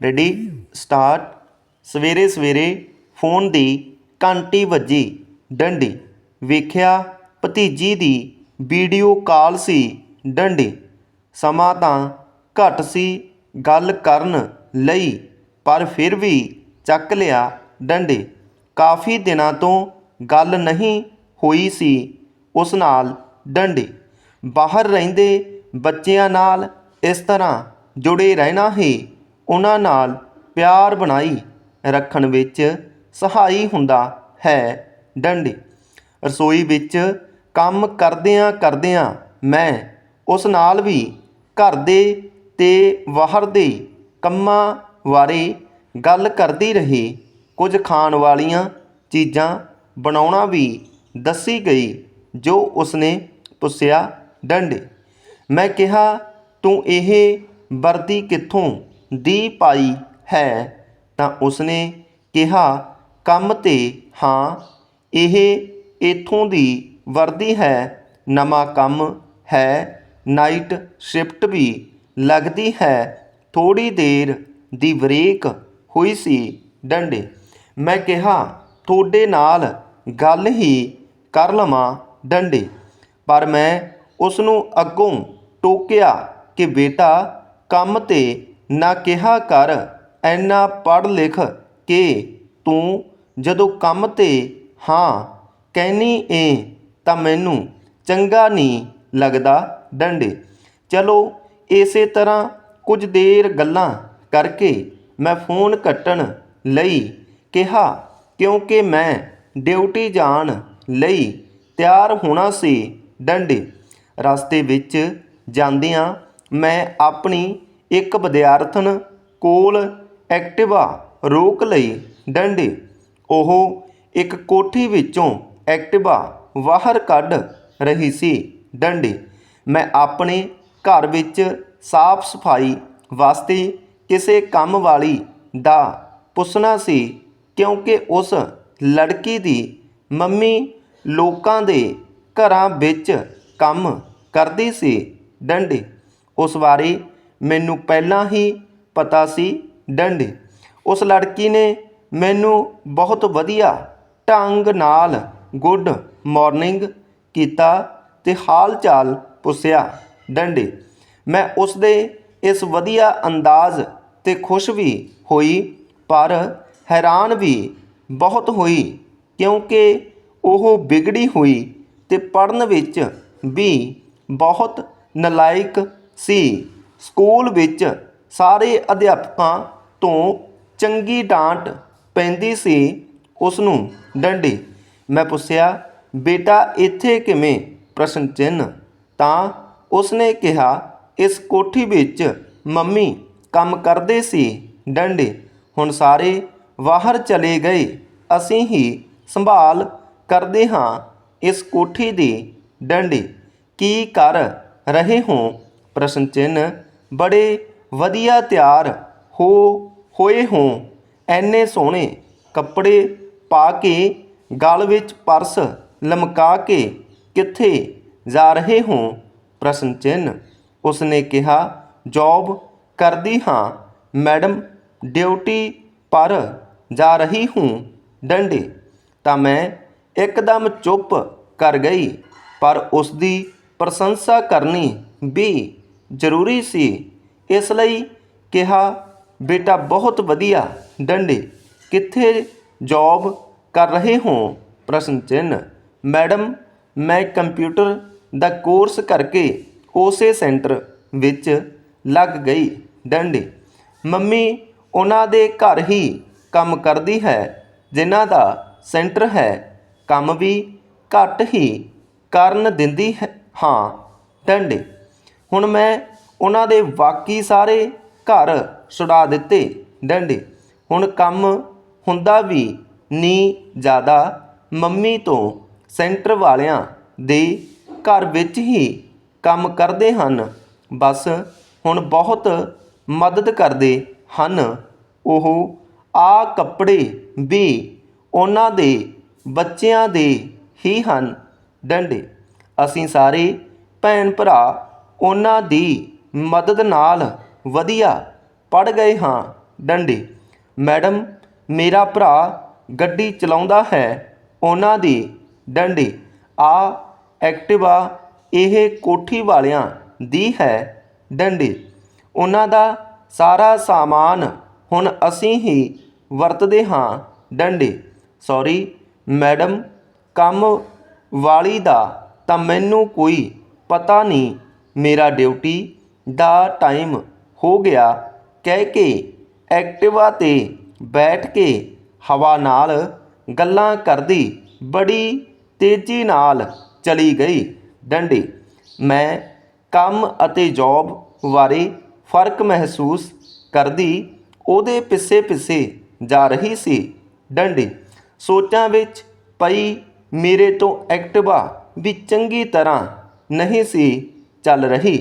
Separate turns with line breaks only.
Ready start ਸਵੇਰੇ ਸਵੇਰੇ phone ਦੀ ਘੰਟੀ ਵੱਜੀ, ਡੰਡੀ। ਵੇਖਿਆ ਭਤੀਜੀ ਦੀ ਵੀਡੀਓ ਕਾਲ ਸੀ, ਡੰਡੀ। ਸਮਾਂ ਤਾਂ ਘੱਟ ਸੀ ਗੱਲ ਕਰਨ ਲਈ, ਪਰ ਫਿਰ ਵੀ ਚੱਕ ਲਿਆ ਡੰਡੇ। ਕਾਫੀ ਦਿਨਾਂ ਤੋਂ ਗੱਲ ਨਹੀਂ ਹੋਈ ਸੀ ਉਸ ਨਾਲ ਡੰਡੇ। ਬਾਹਰ ਰਹਿੰਦੇ ਬੱਚਿਆਂ ਨਾਲ ਇਸ ਤਰ੍ਹਾਂ ਜੁੜੇ ਰਹਿਣਾ ਹੀ ਉਹਨਾਂ ਨਾਲ ਪਿਆਰ ਬਣਾਈ ਰੱਖਣ ਵਿੱਚ ਸਹਾਈ ਹੁੰਦਾ ਹੈ ਡੰਡੇ। ਰਸੋਈ ਵਿੱਚ ਕੰਮ ਕਰਦਿਆਂ ਕਰਦਿਆਂ ਮੈਂ ਉਸ ਨਾਲ ਵੀ ਘਰ ਦੇ ਤੇ ਬਾਹਰ ਦੇ ਕੰਮਾਂ ਬਾਰੇ ਗੱਲ ਕਰਦੀ ਰਹੀ। ਕੁਝ ਖਾਣ ਵਾਲੀਆਂ ਚੀਜ਼ਾਂ ਬਣਾਉਣਾ ਵੀ ਦੱਸੀ ਗਈ, ਜੋ ਉਸਨੇ ਪੁੱਛਿਆ, ਡੰਡੇ, ਮੈਂ ਕਿਹਾ, ਤੂੰ ਇਹ ਵਰਦੀ ਕਿੱਥੋਂ ਦੀ ਪਾਈ ਹੈ, ਤਾਂ ਉਸਨੇ ਕਿਹਾ, ਕੰਮ ਤੇ ਹਾਂ, ਇਹ ਇੱਥੋਂ ਦੀ ਵਰਦੀ ਹੈ, ਨਵਾਂ ਕੰਮ ਹੈ, ਨਾਈਟ ਸ਼ਿਫਟ ਵੀ ਲੱਗਦੀ ਹੈ ਥੋੜੀ ਦੇਰ ਦੀ ਬ੍ਰੇਕ ਹੋਈ ਸੀ ਡੰਡੇ। ਮੈਂ ਕਿਹਾ, ਤੁਹਾਡੇ ਨਾਲ ਗੱਲ ਹੀ ਕਰ ਲਵਾਂ ਡੰਡੇ। ਪਰ ਮੈਂ ਉਸ ਨੂੰ ਅੱਗੋਂ ਟੋਕਿਆ ਕਿ, ਬੇਟਾ, ਕੰਮ ਤੇ ਨਾ ਕਿਹਾ ਕਰ, ਐਨਾ ਪੜ੍ਹ ਲਿਖ ਕੇ ਤੂੰ ਜਦੋਂ ਕੰਮ ਤੇ ਹਾਂ ਕਹਿਨੀ ਏ ਤਾਂ ਮੈਨੂੰ ਚੰਗਾ ਨਹੀਂ ਲੱਗਦਾ ਡੰਡੇ। ਚਲੋ, ਇਸੇ ਤਰ੍ਹਾਂ ਕੁਝ ਦੇਰ ਗੱਲਾਂ ਕਰਕੇ ਮੈਂ ਫੋਨ ਕੱਟਣ ਲਈ ਕਿਹਾ, ਕਿਉਂਕਿ ਮੈਂ ਡਿਊਟੀ ਜਾਣ ਲਈ ਤਿਆਰ ਹੋਣਾ ਸੀ ਡੰਡੇ। ਰਸਤੇ ਵਿੱਚ ਜਾਂਦਿਆਂ ਮੈਂ ਆਪਣੀ ਇੱਕ ਵਿਦਿਆਰਥਣ ਕੋਲ ਐਕਟਿਵਾ ਰੋਕ ਲਈ ਡੰਡੇ। ਉਹ ਇੱਕ ਕੋਠੀ ਵਿੱਚੋਂ ਐਕਟਿਵਾ ਬਾਹਰ ਕੱਢ ਰਹੀ ਸੀ। ਡੰਡੇ, ਮੈਂ ਆਪਣੇ ਘਰ ਵਿੱਚ ਸਾਫ਼ ਸਫ਼ਾਈ ਵਾਸਤੇ ਕਿਸੇ ਕੰਮ ਵਾਲੀ ਦਾ ਪੁੱਛਣਾ ਸੀ, ਕਿਉਂਕਿ ਉਸ ਲੜਕੀ ਦੀ ਮੰਮੀ ਲੋਕਾਂ ਦੇ ਘਰਾਂ ਵਿੱਚ ਕੰਮ ਕਰਦੀ ਸੀ। ਡੰਡੇ, ਉਸ ਬਾਰੇ ਮੈਨੂੰ ਪਹਿਲਾਂ ਹੀ ਪਤਾ ਸੀ ਡੰਡੇ। ਉਸ ਲੜਕੀ ਨੇ ਮੈਨੂੰ ਬਹੁਤ ਵਧੀਆ ਢੰਗ ਨਾਲ ਗੁੱਡ ਮਾਰਨਿੰਗ ਕੀਤਾ ਤੇ ਹਾਲ ਚਾਲ ਪੁੱਛਿਆ ਡੰਡੇ। ਮੈਂ ਉਸ ਦੇ ਇਸ ਵਧੀਆ ਅੰਦਾਜ਼ ਤੇ ਖੁਸ਼ ਵੀ ਹੋਈ, ਪਰ ਹੈਰਾਨ ਵੀ ਬਹੁਤ ਹੋਈ ਕਿਉਂਕਿ ਉਹ ਵਿਗੜੀ ਹੋਈ ਤੇ ਪੜਨ ਵਿੱਚ ਵੀ ਬਹੁਤ ਨਲਾਇਕ ਸੀ। ਸਕੂਲ ਵਿੱਚ ਸਾਰੇ ਅਧਿਆਪਕਾਂ ਤੋਂ ਚੰਗੀ ਡਾਂਟ ਪੈਂਦੀ ਸੀ ਉਸ ਨੂੰ ਡੰਡੇ। ਮੈਂ ਪੁੱਛਿਆ, ਬੇਟਾ, ਇੱਥੇ ਕਿਵੇਂ? ਪ੍ਰਸ਼ਨ ਚਿੰਨ੍ਹ। ਤਾਂ ਉਸਨੇ ਕਿਹਾ, ਇਸ ਕੋਠੀ ਵਿੱਚ ਮੰਮੀ ਕੰਮ ਕਰਦੇ ਸੀ, ਡੰਡੇ। ਹੁਣ ਸਾਰੇ ਬਾਹਰ ਚਲੇ ਗਏ। ਅਸੀਂ ਹੀ ਸੰਭਾਲ ਕਰਦੇ ਹਾਂ ਇਸ ਕੋਠੀ ਦੀ, ਡੰਡੀ। ਕੀ ਕਰ ਰਹੇ ਹੋ? ਪ੍ਰਸ਼ਨ ਚਿੰਨ੍ਹ ਬੜੇ ਵਧੀਆ ਤਿਆਰ ਹੋ, ਹੋਏ ਹੋ। ਐਨੇ ਸੋਹਣੇ ਕੱਪੜੇ ਪਾ ਕੇ ਗਲ ਵਿੱਚ ਪਰਸ ਲਮਕਾ ਕੇ ਕਿੱਥੇ ਜਾ ਰਹੇ ਹੋ? ਪ੍ਰਸ਼ਨ ਚਿੰਨ੍ਹ ਉਸਨੇ ਕਿਹਾ, ਜੌਬ ਕਰਦੀ ਹਾਂ, ਮੈਡਮ, ਡਿਊਟੀ ਪਰ ਜਾ ਰਹੀ ਹੂੰ ਡੰਡੇ। ਤਾਂ ਮੈਂ ਇੱਕਦਮ ਚੁੱਪ ਕਰ ਗਈ, ਪਰ ਉਸ ਦੀ ਪ੍ਰਸ਼ੰਸਾ ਕਰਨੀ ਵੀ ਜ਼ਰੂਰੀ ਸੀ। ਇਸ ਲਈ ਕਿਹਾ, ਬੇਟਾ, ਬਹੁਤ ਵਧੀਆ। ਡੰਡੇ, ਕਿੱਥੇ ਜੌਬ ਕਰ ਰਹੇ ਹੋ? ਪ੍ਰਸ਼ਨ ਚਿੰਨ੍ਹ। ਮੈਡਮ, ਮੈਂ ਕੰਪਿਊਟਰ ਦਾ ਕੋਰਸ ਕਰਕੇ ਉਸੇ ਸੈਂਟਰ ਵਿੱਚ ਲੱਗ ਗਈ। ਡੰਡੇ, ਮੰਮੀ ਉਹਨਾਂ ਦੇ ਘਰ ਹੀ ਕੰਮ ਕਰਦੀ ਹੈ, ਜਿਨ੍ਹਾਂ ਦਾ ਸੈਂਟਰ ਹੈ। ਕੰਮ ਵੀ ਘੱਟ ਹੀ ਕਰਨ ਦਿੰਦੀ ਹੈ। ਹਾਂ, ਡੰਡੇ ਹੁਣ ਮੈਂ ਉਹਨਾਂ ਦੇ ਬਾਕੀ ਸਾਰੇ ਘਰ ਛੁਡਾ ਦਿੱਤੇ ਡੰਡੇ। ਹੁਣ ਕੰਮ ਹੁੰਦਾ ਵੀ ਨਹੀਂ ਜ਼ਿਆਦਾ ਮੰਮੀ ਤੋਂ ਸੈਂਟਰ ਵਾਲਿਆਂ ਦੇ ਘਰ ਵਿੱਚ ਹੀ ਕੰਮ ਕਰਦੇ ਹਨ। ਬਸ ਹੁਣ ਬਹੁਤ ਮਦਦ ਕਰਦੇ ਹਨ। ਉਹ ਆ ਕੱਪੜੇ ਵੀ ਉਹਨਾਂ ਦੇ ਬੱਚਿਆਂ ਦੇ ਹੀ ਹਨ। ਡੰਡੇ। ਅਸੀਂ ਸਾਰੇ ਭੈਣ ਭਰਾ ਉਹਨਾਂ ਦੀ ਮਦਦ ਨਾਲ ਵਧੀਆ ਪੜ੍ਹ ਗਏ ਹਾਂ, ਡੰਡੀ। ਮੈਡਮ, ਮੇਰਾ ਭਰਾ ਗੱਡੀ ਚਲਾਉਂਦਾ ਹੈ, ਉਹਨਾਂ ਦੀ ਡੰਡੀ। ਆ, ਐਕਟਿਵਾ ਇਹ ਕੋਠੀ ਵਾਲਿਆਂ ਦੀ ਹੈ, ਡੰਡੀ। ਉਹਨਾਂ ਦਾ ਸਾਰਾ ਸਾਮਾਨ ਹੁਣ ਅਸੀਂ ਹੀ ਵਰਤਦੇ ਹਾਂ, ਡੰਡੀ। ਸੌਰੀ, ਮੈਡਮ, ਕੰਮ ਵਾਲੀ ਦਾ ਤਾਂ ਮੈਨੂੰ ਕੋਈ ਪਤਾ ਨਹੀਂ ਮੇਰਾ ਡਿਊਟੀ ਦਾ ਟਾਈਮ ਹੋ ਗਿਆ। ਕਹਿ ਕੇ ਐਕਟਿਵਾ ਤੇ ਬੈਠ ਕੇ ਹਵਾ ਨਾਲ ਗੱਲਾਂ ਕਰਦੀ ਬੜੀ ਤੇਜ਼ੀ ਨਾਲ ਚਲੀ ਗਈ ਡੰਡੀ। ਮੈਂ ਕੰਮ ਅਤੇ ਜੌਬ ਬਾਰੇ ਫ਼ਰਕ ਮਹਿਸੂਸ ਕਰਦੀ ਉਹਦੇ ਪਿੱਛੇ ਪਿੱਛੇ ਜਾ ਰਹੀ ਸੀ ਡੰਡੀ। ਸੋਚਾਂ ਵਿੱਚ ਪਈ ਮੇਰੇ ਤੋਂ ਐਕਟਿਵਾ ਵੀ ਚੰਗੀ ਤਰ੍ਹਾਂ ਨਹੀਂ ਸੀ ਚੱਲ ਰਹੀ।